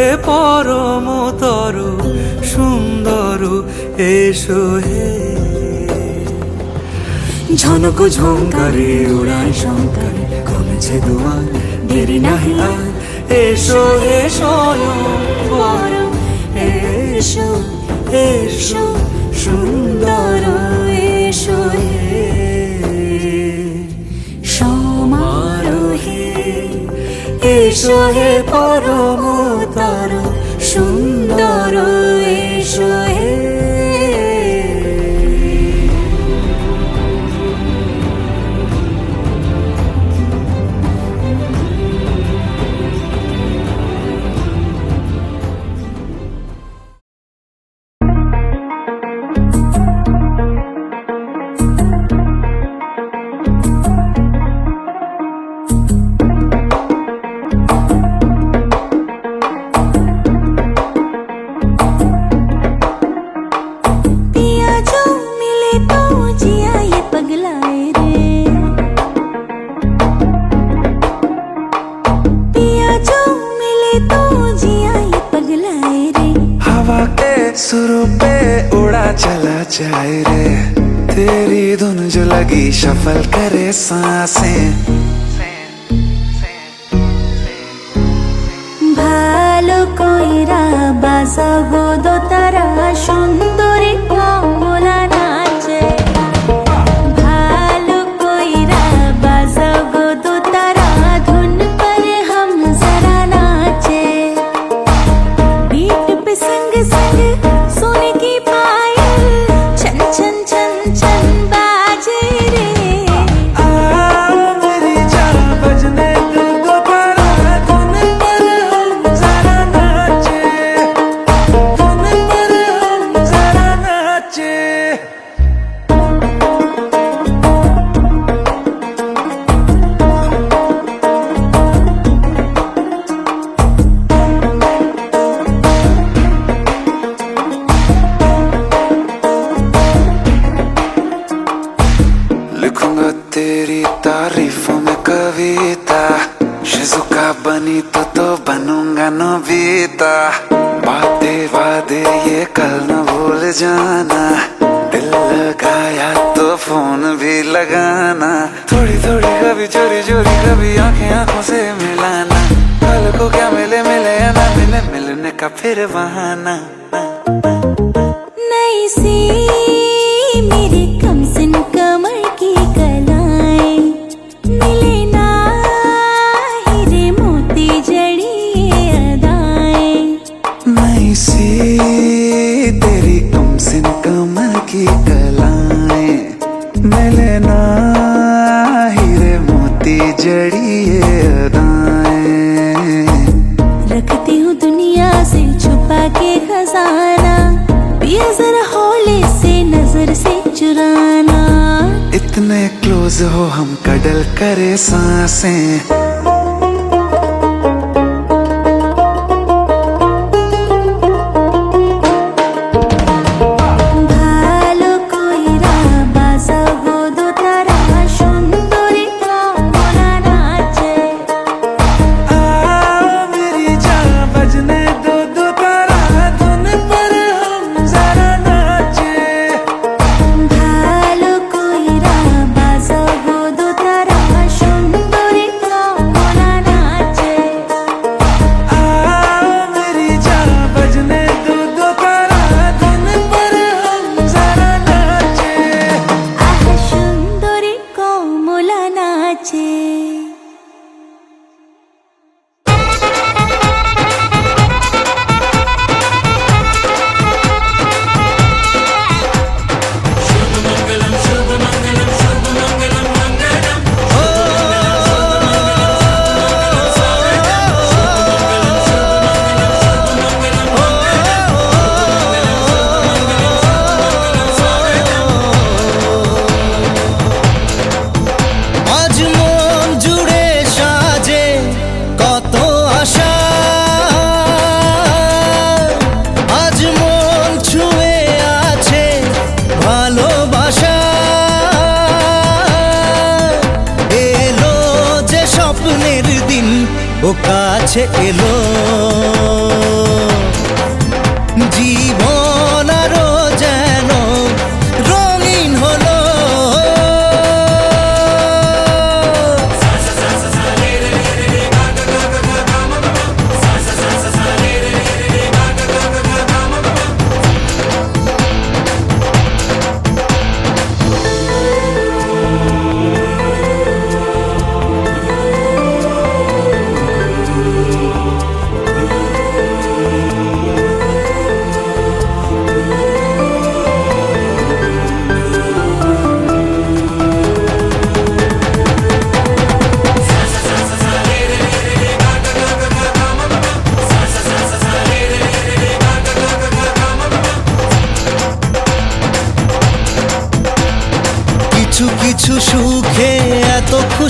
হে পরম তর সুন্দর এসো হে। ঝনক ঝঙ্কারে উড়ায় শঙ্কারে কমেছে দুয়ার দেরি নাহি আর। এসো পরম এসো এসো সুন্দর এসো হে পরম তর সুন্দর चला जाए रे तेरी धुन जो लगी शफल करे सांसें ভালো কইরা বাজাবো দোতারা সুন্দরী वादे ये कल, न भूल जाना। दिल लगाया तो फ़ोन भी लगाना। थोड़ी थोड़ी कभी चोरी चोरी, कभी आँखें, आँखों से मिलाना। कल को क्या मिले मिले ना मिले, मिलने का फिर बहाना। नई सी अदाएँ। रखती हूँ दुनिया से छुपा के खजाना। ये जरा हौले से नज़र से चुराना। इतने क्लोज हो हम कडल करे साँसें। কাছে এলো। জীবন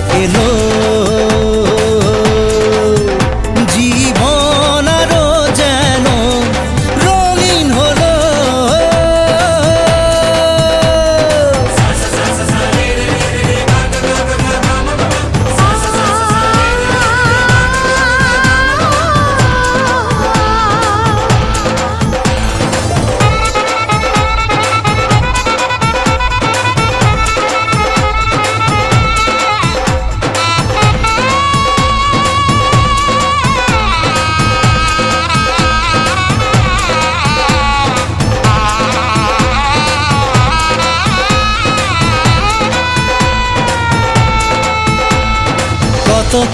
কাছে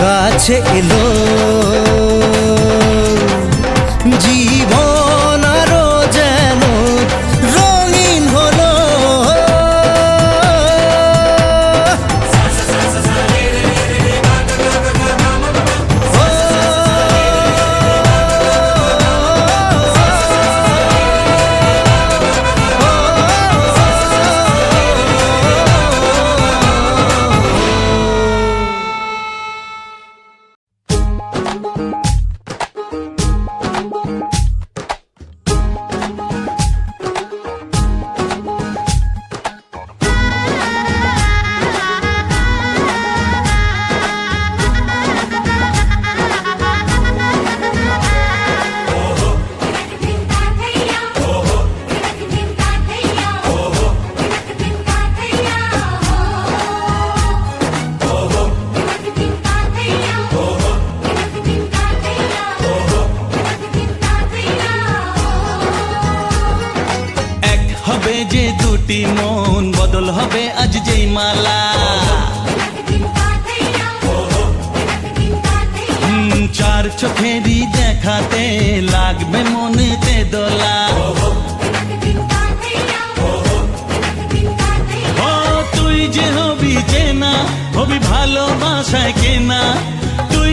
কাছে এলো। বদল হবে আজ যেই মালা। চার চোখেরই দেখাতে লাগবে মনেতে দোলা তুই যে হবি চেনা হবি ভালোবাসায় কেনা।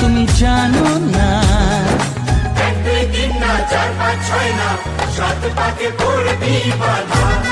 তুমি জানো না। কাছে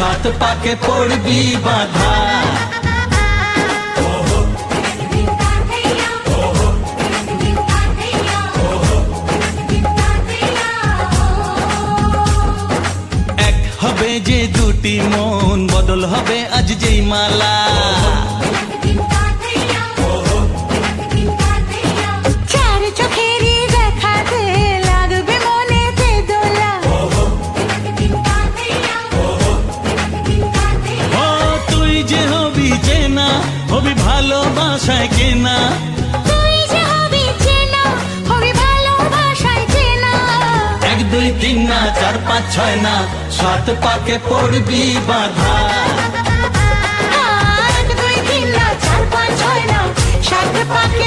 সাত পাকে পড়বি বাধা। এক হবে যে দুটি মন বদল হবে আজ যেই মালা। হবি ভালোবাসায় কেনা। তুই যে হবি চেনা হবি ভালোবাসায় কেনা এক দুই তিন না চার পাঁচ ছয় না সাত পাকে পড়বি বাধা। এক দুই তিন না চার পাঁচ ছয় না সাত পাকে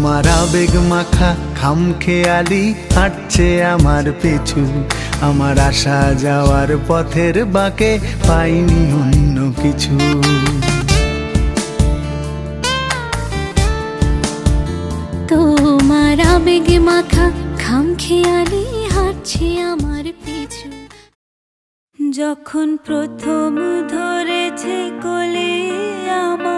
তোমার আবেগ মাখা খাম খেয়ালি হাঁটছে আমার পিছু। আমার আসা যাওয়ার পথের বাঁকে পাইনি অন্য কিছু। তোমার আবেগে মাখা খাম খেয়ালি হাঁটছে আমার পিছু। যখন প্রথম ধরেছে কোলে আমার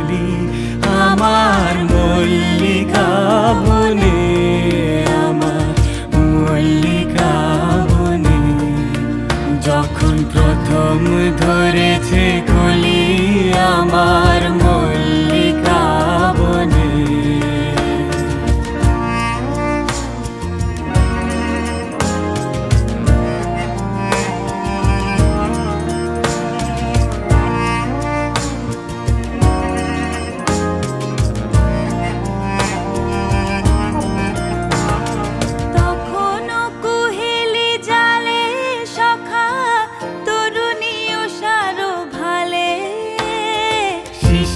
ধরেছে খুলি আমার।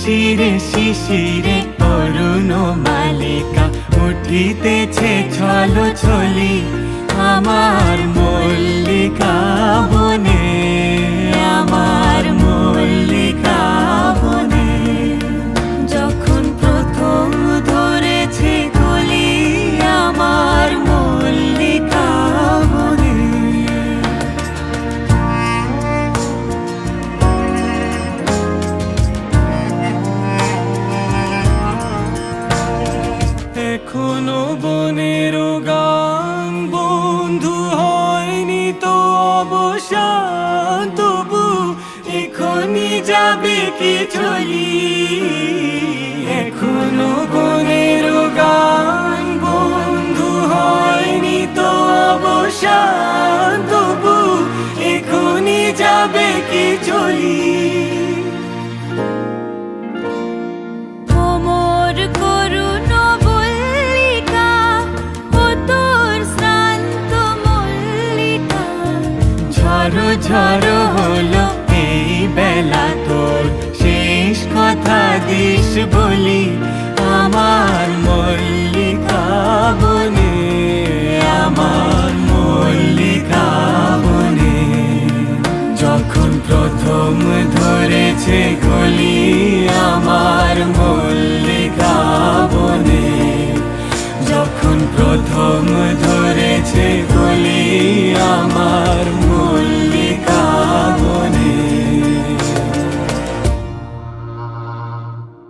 শিশিরে শিশিরে অরুণ মালিকা উঠিতেছে ছল ছলি আমার মল্লিকা। চলি এখনও বনের গান বন্ধু হয়নি তো অবসান তবু এখনই যাবে কি চলি? কোমর করুণ বল্লিকা ও কথা দিস বলি, আমার মল্লিকা বনে, আমার মল্লিকা বনে। যখন প্রথম ধরেছে গলি, আমার মল্লিকা বনে। যখন প্রথম ধরেছে গলি, আমার